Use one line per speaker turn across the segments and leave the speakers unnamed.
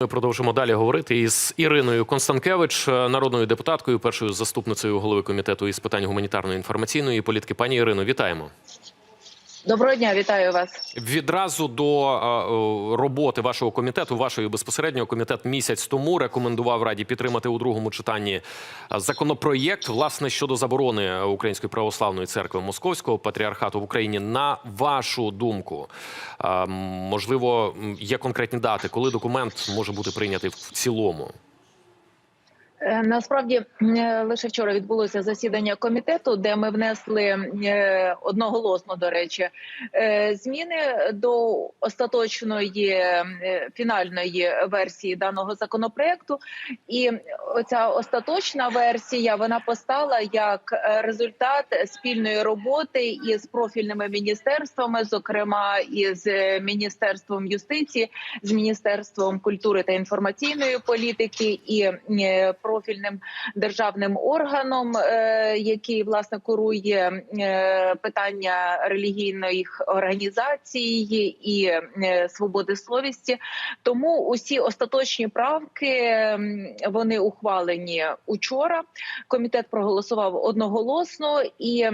Ми продовжимо далі говорити із Іриною Констанкевич, е, народною депутаткою, першою заступницею голови комітету із питань гуманітарної інформаційної політики. Пані Ірино, вітаємо.
Доброго дня, вітаю вас.
Відразу до роботи вашого комітету, вашої безпосередньо комітет місяць тому рекомендував раді підтримати у другому читанні законопроєкт власне щодо заборони Української православної церкви Московського патріархату в Україні. На вашу думку, можливо, є конкретні дати, коли документ може бути прийнятий в цілому.
Е, Насправді е, лише вчора відбулося засідання комітету, де ми внесли е, одноголосно, до речі, зміни до остаточної фінальної версії даного законопроекту. І оця остаточна версія вона постала як е, результат спільної роботи із профільними міністерствами, зокрема із е, міністерством юстиції, з міністерством культури та інформаційної політики і е, профільним державним органом, який власне курує питання релігійних організацій і свободи совісті. Тому усі остаточні правки вони ухвалені учора. Комітет проголосував одноголосно, і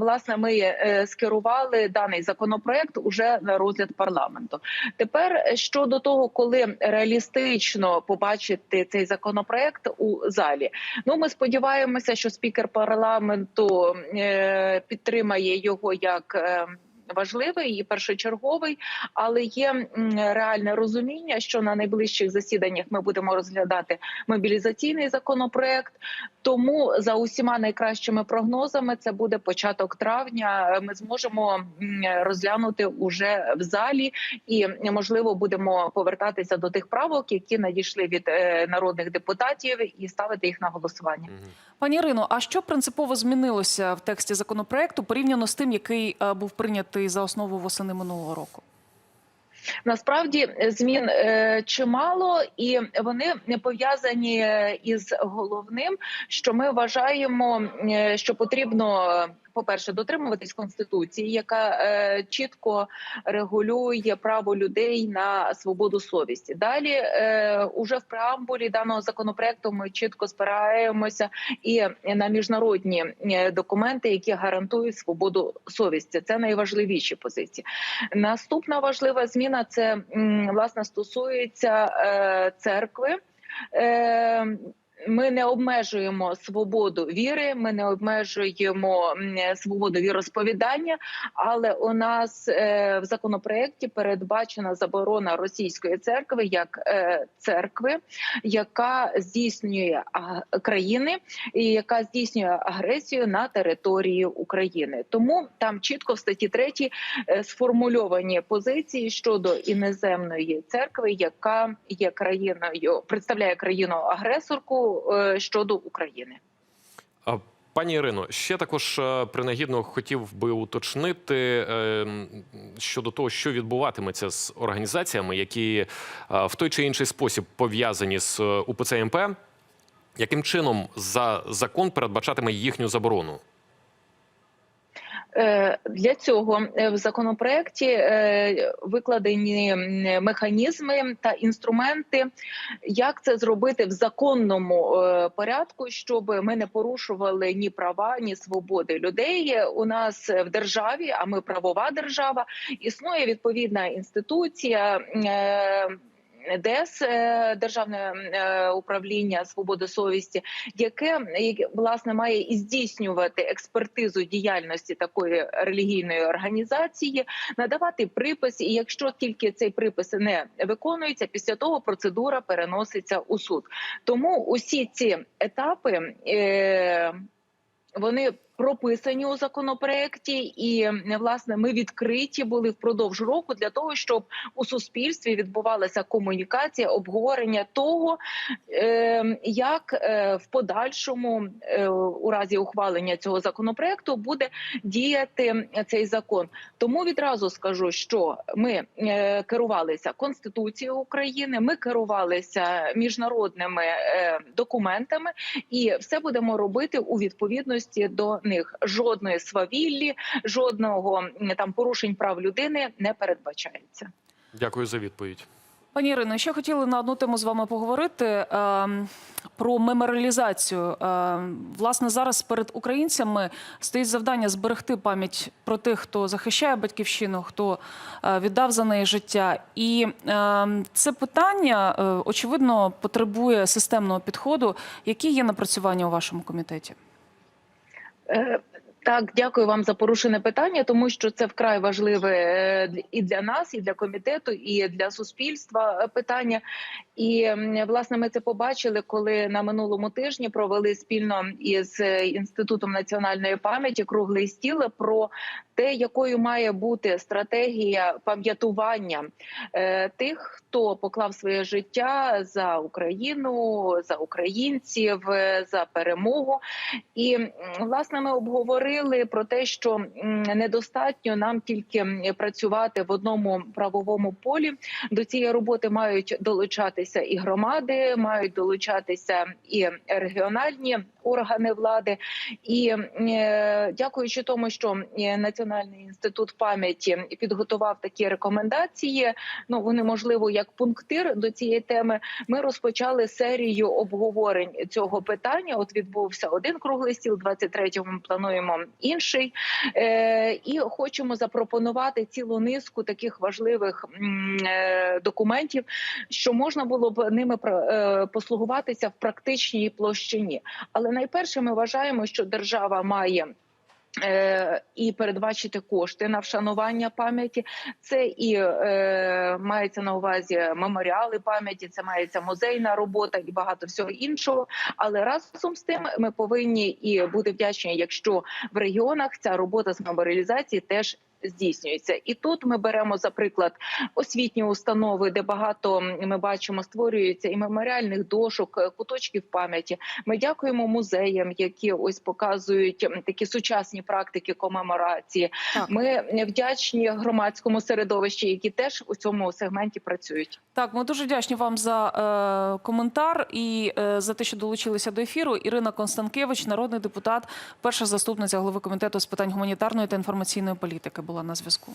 власне ми е, скерували даний законопроект уже на розгляд парламенту. Тепер е, щодо того, коли реалістично побачити цей законопроект у залі, ну ми сподіваємося, що спікер парламенту е, підтримає його як. Важливий і першочерговий, але є реальне розуміння, що на найближчих засіданнях ми будемо розглядати мобілізаційний законопроект. Тому за усіма найкращими прогнозами це буде початок травня. Ми зможемо розглянути уже в залі, і можливо будемо повертатися до тих правок, які надійшли від е, народних депутатів, і ставити їх на голосування.
Пані Ірино, а що принципово змінилося в тексті законопроекту порівняно з тим, який е, був прийнятий за основу восени минулого року?
Насправді змін е, чимало, і вони не пов'язані е, із головним, що ми вважаємо, е, що потрібно. По перше, дотримуватись конституції, яка е, чітко регулює право людей на свободу совісті. Далі, е, уже в преамбулі даного законопроекту, ми чітко спираємося і на міжнародні е, документи, які гарантують свободу совісті. Це найважливіші позиції. Наступна важлива зміна це власне стосується е, церкви. Е, ми не обмежуємо свободу віри, ми не обмежуємо свободу віросповідання, але у нас е, в законопроекті передбачена заборона російської церкви як е, церкви, яка здійснює країни і яка здійснює агресію на території України. Тому там чітко в статті 3 е, сформульовані позиції щодо іноземної церкви, яка є країною, представляє країну агресорку е, щодо України.
Пані Ірино, ще також е, принагідно хотів би уточнити е, щодо того, що відбуватиметься з організаціями, які в той чи інший спосіб пов'язані з УПЦ МП. Яким чином за закон передбачатиме їхню заборону?
Е, Для цього е, в законопроекті е, викладені механізми та інструменти, як це зробити в законному порядку, щоб ми не порушували ні права, ні свободи людей. У нас в державі, а ми правова держава, існує відповідна інституція. Е, ДЕС е, державне е, управління свободи совісті, яке власне має і здійснювати експертизу діяльності такої релігійної організації, надавати припис. І якщо тільки цей припис не виконується, після того процедура переноситься у суд. Тому усі ці етапи. Вони прописані у законопроекті, і власне ми відкриті були впродовж року для того, щоб у суспільстві відбувалася комунікація, обговорення того, е, як е, в подальшому, е, у разі ухвалення цього законопроекту, буде діяти цей закон. Тому відразу скажу, що ми е, керувалися Конституцією України, ми керувалися міжнародними е, документами, і все будемо робити у відповідності до них. Жодної свавіллі, жодного там порушень прав людини не передбачається.
Дякую за відповідь.
Пані Ірино, ще хотіли на одну тему з вами поговорити ем, про меморіалізацію. Ем, власне, зараз перед українцями стоїть завдання зберегти пам'ять про тих, хто захищає батьківщину, хто е, віддав за неї життя. І ем, це питання, е, очевидно, потребує системного підходу. Які є напрацювання у вашому комітеті?
Е, Так, дякую вам за порушене питання, тому що це вкрай важливе е, і для нас, і для комітету, і для суспільства е, питання. І власне ми це побачили, коли на минулому тижні провели спільно із е, інститутом національної пам'яті круглий стіл про те, якою має бути стратегія пам'ятування тих, хто поклав своє життя за Україну, за українців, за перемогу. І власне ми обговорили про те, що недостатньо нам тільки працювати в одному правовому полі. До цієї роботи мають долучатися і громади, мають долучатися і регіональні органи влади. І е, дякуючи тому, що е, Національний інститут пам'яті підготував такі рекомендації. Ну вони можливо як пунктир до цієї теми. Ми розпочали серію обговорень цього питання. От відбувся один круглий стіл, 23-го ми плануємо інший, е, і хочемо запропонувати цілу низку таких важливих е, документів, що можна було б ними про е, послугуватися в практичній площині. Але найперше, ми вважаємо, що держава має. Е, І передбачити кошти на вшанування пам'яті, це і е, мається на увазі меморіали пам'яті, це мається музейна робота і багато всього іншого. Але разом з тим ми повинні і бути вдячні, якщо в регіонах ця робота з меморіалізації теж здійснюється. І тут ми беремо за приклад освітні установи, де багато ми бачимо створюється і меморіальних дошок, е, куточків пам'яті. Ми дякуємо музеям, які ось показують такі сучасні практики комеморації.
Так.
Ми вдячні громадському середовищі, які теж у цьому сегменті працюють.
Так, ми дуже вдячні вам за е, коментар і е, за те, що долучилися до ефіру. Ірина Констанкевич, народний депутат, перша заступниця голови комітету з питань гуманітарної та інформаційної політики, була на зв'язку.